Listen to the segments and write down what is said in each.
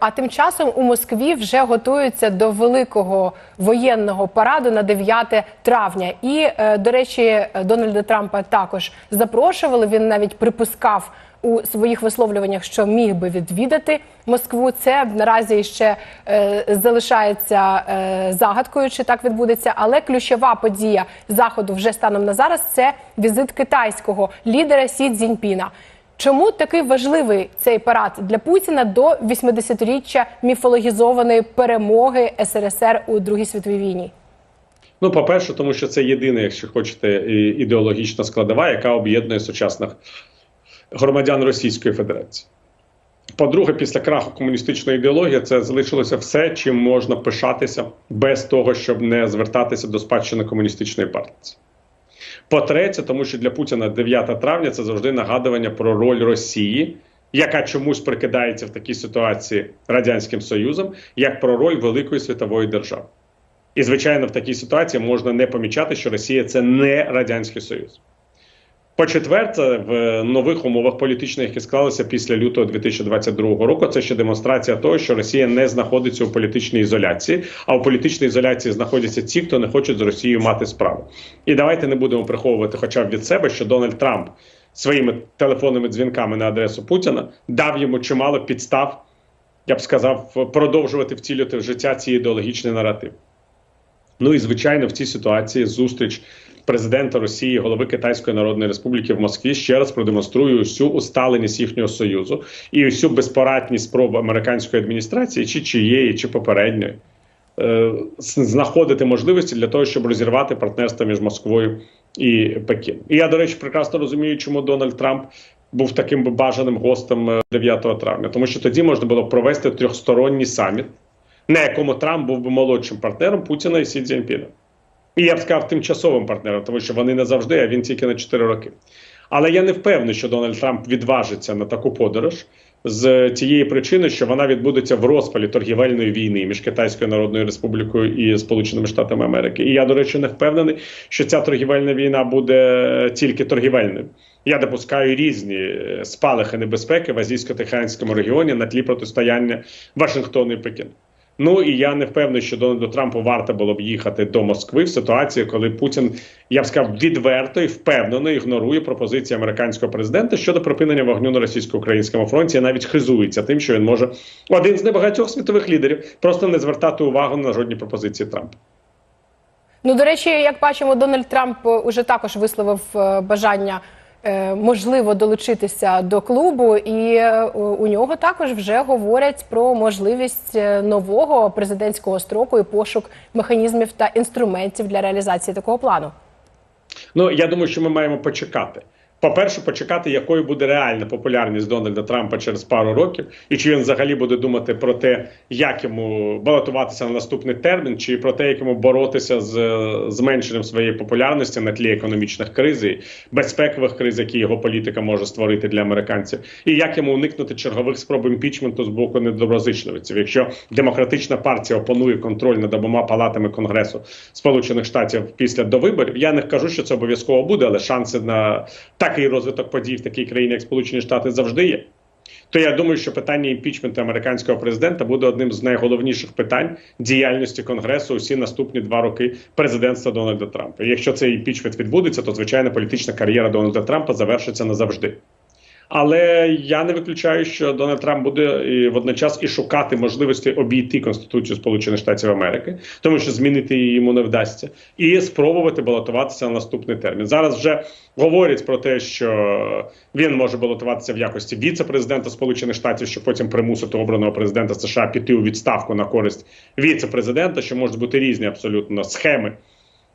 А тим часом у Москві вже готуються до великого воєнного параду на 9 травня. І, е, до речі, Дональда Трампа також запрошували. Він навіть припускав у своїх висловлюваннях, що міг би відвідати Москву. Це наразі ще е, залишається е, загадкою, чи так відбудеться. Але ключова подія заходу вже станом на зараз це візит китайського лідера Сі Цзіньпіна. Чому такий важливий цей парад для Путіна до 80-річчя міфологізованої перемоги СРСР у Другій світовій війні? Ну, по-перше, тому що це єдина, якщо хочете, ідеологічна складова, яка об'єднує сучасних громадян Російської Федерації. По-друге, після краху комуністичної ідеології це залишилося все, чим можна пишатися без того, щоб не звертатися до спадщини комуністичної партії. По-третє, тому що для Путіна 9 травня це завжди нагадування про роль Росії, яка чомусь прикидається в такій ситуації Радянським Союзом, як про роль великої світової держави. І, звичайно, в такій ситуації можна не помічати, що Росія це не Радянський Союз. По-четверте, в нових умовах політичних, які склалися після лютого 2022 року, це ще демонстрація того, що Росія не знаходиться у політичній ізоляції, а у політичній ізоляції знаходяться ті, хто не хочуть з Росією мати справу. І давайте не будемо приховувати, хоча б від себе, що Дональд Трамп своїми телефонними дзвінками на адресу Путіна дав йому чимало підстав, я б сказав, продовжувати втілювати в життя ці ідеологічні наратив. Ну і звичайно, в цій ситуації зустріч президента Росії, голови Китайської Народної Республіки в Москві ще раз продемонструє усю усталеність їхнього союзу і усю безпорадність спроб американської адміністрації, чи чиєї, чи попередньої, е, знаходити можливості для того, щоб розірвати партнерство між Москвою і Пекіном. І я, до речі, прекрасно розумію, чому Дональд Трамп. Був таким бажаним гостем е, 9 травня, тому що тоді можна було провести трьохсторонній саміт, на якому Трамп був би молодшим партнером Путіна і Сі Цзіньпіна. І я б сказав тимчасовим партнером, тому що вони не завжди, а він тільки на 4 роки. Але я не впевнений, що Дональд Трамп відважиться на таку подорож з тієї причини, що вона відбудеться в розпалі торгівельної війни між Китайською Народною Республікою і Сполученими Штатами Америки. І я, до речі, не впевнений, що ця торгівельна війна буде тільки торгівельною. Я допускаю різні е, спалахи небезпеки в азійсько-тихоокеанському регіоні на тлі протистояння Вашингтону і Пекіну. Ну і я не впевнений, що Дональду Трампу варто було б їхати до Москви в ситуації, коли Путін, я б сказав, відверто і впевнено ігнорує пропозиції американського президента щодо припинення вогню на російсько-українському фронті. і навіть хизується тим, що він може один з небагатьох світових лідерів просто не звертати увагу на жодні пропозиції Трампа. Ну, до речі, як бачимо, Дональд Трамп е, уже також висловив е, бажання можливо долучитися до клубу, і е, у- у нього також вже говорять про можливість е, нового президентського строку і пошук механізмів та інструментів для реалізації такого плану. Ну я думаю, що ми маємо почекати. По-перше, почекати, якою буде реальна популярність Дональда Трампа через пару років, і чи він взагалі буде думати про те, як йому балотуватися на наступний термін, чи про те, як йому боротися з е, зменшенням своєї популярності на тлі економічних криз безпекових криз, які його політика може створити для американців, і як йому уникнути чергових спроб імпічменту з боку недоброзичливців. Якщо демократична партія опанує контроль над обома палатами Конгресу Сполучених Штатів після довиборів, я не кажу, що це обов'язково буде, але шанси на такий розвиток подій в такій країні, як Сполучені Штати, завжди є. То я думаю, що питання імпічменту американського президента буде одним з найголовніших питань діяльності конгресу усі наступні два роки президентства Дональда Трампа. І якщо цей імпічмент відбудеться, то звичайно політична кар'єра Дональда Трампа завершиться назавжди. Але я не виключаю, що Дональд Трамп буде і водночас і шукати можливості обійти Конституцію Сполучених Штатів Америки, тому що змінити її йому не вдасться, і спробувати балотуватися на наступний термін. Зараз вже говорять про те, що він може балотуватися в якості віце-президента Сполучених Штатів, щоб потім примусити обраного президента США піти у відставку на користь віце-президента, що можуть бути різні абсолютно схеми,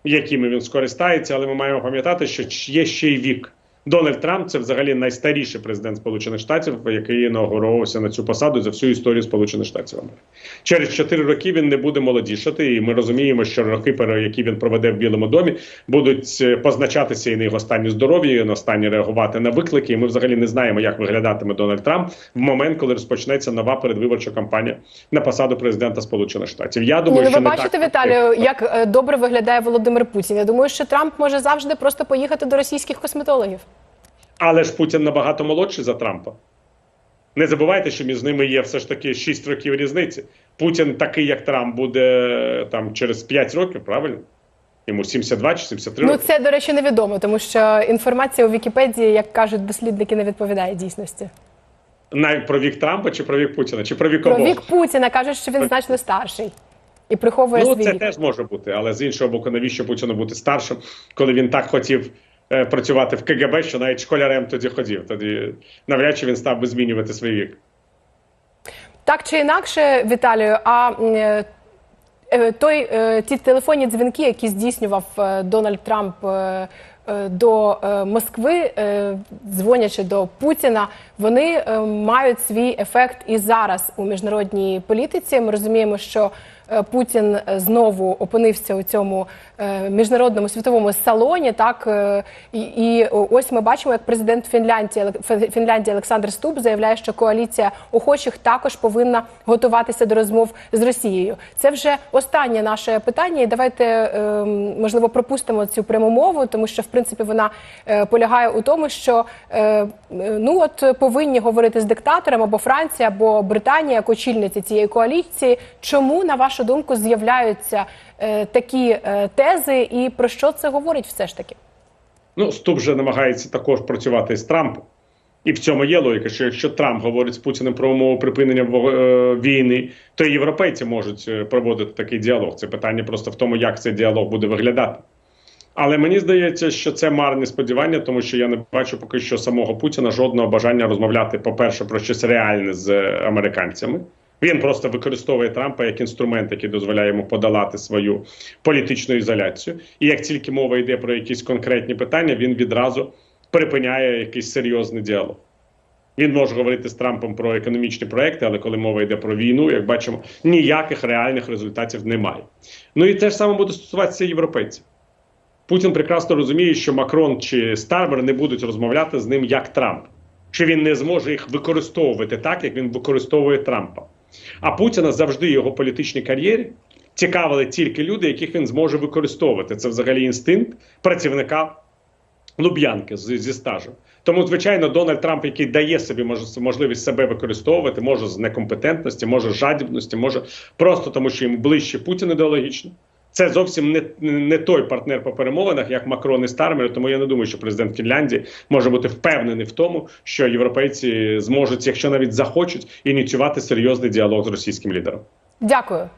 якими він скористається, але ми маємо пам'ятати, що є ще й вік. Дональд Трамп це взагалі найстаріший президент Сполучених Штатів, який інаугурувався на цю посаду за всю історію Сполучених Штатів Америки. Через 4 роки він не буде молодішати, і ми розуміємо, що роки, які він проведе в Білому домі, будуть е, позначатися і на його стані здоров'я, і на стані реагувати на виклики. І ми взагалі не знаємо, як виглядатиме Дональд Трамп в момент, коли розпочнеться нова передвиборча кампанія на посаду президента Сполучених Штатів. Я думаю, ну що ви не бачите, так Віталію, як е, добре виглядає Володимир Путін. Я думаю, що Трамп може завжди просто поїхати до російських косметологів. Але ж Путін набагато молодший за Трампа. Не забувайте, що між ними є все ж таки 6 років різниці. Путін такий, як Трамп, буде там через 5 років, правильно? Йому 72 чи 73 Ну це, до речі, невідомо, тому що інформація у Вікіпедії, як кажуть дослідники, не відповідає дійсності. Навіть про вік Трампа чи про вік Путіна, чи про вік Про вік Путіна кажуть, що він значно старший і приховує Ну, свій це вік. теж може бути, але з іншого боку, навіщо Путіну бути старшим, коли він так хотів працювати в КГБ, що навіть школярем тоді ходив. Тоді навряд чи він став би змінювати свій вік. Так чи інакше, Віталію, а е, е, той е, ті телефонні дзвінки, які здійснював е, Дональд Трамп е, е, до е, Москви, е, дзвонячи до Путіна, вони е, мають свій ефект і зараз у міжнародній політиці. Ми розуміємо, що е, Путін е, знову опинився у цьому е, міжнародному світовому салоні. Так е, і, і ось ми бачимо, як президент Фінляндії Фінляндії Олександр Стуб заявляє, що коаліція охочих також повинна готуватися до розмов з Росією. Це вже останнє наше питання. І давайте е, можливо пропустимо цю пряму мову, тому що в принципі вона е, полягає у тому, що е, е, ну от повинні говорити з диктатором або Франція, або Британія як очільниці цієї коаліції. Чому на вашу думку з'являються е, такі е, тези, і про що це говорить все ж таки? Ну, Ступ вже намагається також працювати з Трампом. І в цьому є логіка, що якщо Трамп говорить з Путіним про умови припинення е, війни, то і європейці можуть е, проводити такий діалог. Це питання просто в тому, як цей діалог буде виглядати. Але мені здається, що це марні сподівання, тому що я не бачу поки що самого Путіна жодного бажання розмовляти, по-перше, про щось реальне з е, американцями. Він просто використовує Трампа як інструмент, який дозволяє йому подолати свою політичну ізоляцію. І як тільки мова йде про якісь конкретні питання, він відразу припиняє якийсь серйозний діалог. Він може говорити з Трампом про економічні проекти, але коли мова йде про війну, як бачимо, ніяких реальних результатів немає. Ну і те ж саме буде стосуватися європейців. Путін прекрасно розуміє, що Макрон чи Стармер не будуть розмовляти з ним як Трамп, що він не зможе їх використовувати так, як він використовує Трампа. А Путіна завжди його політичній кар'єрі цікавили тільки люди, яких він зможе використовувати. Це взагалі інстинкт працівника Луб'янки зі, зі стажем. Тому, звичайно, Дональд Трамп, який дає собі можливість себе використовувати, може з некомпетентності, може з жадібності, може просто тому, що йому ближче Путін ідеологічно. Це зовсім не, не той партнер по перемовинах, як Макрон і Стармер. Тому я не думаю, що президент Фінляндії може бути впевнений в тому, що європейці зможуть, якщо навіть захочуть, ініціювати серйозний діалог з російським лідером. Дякую.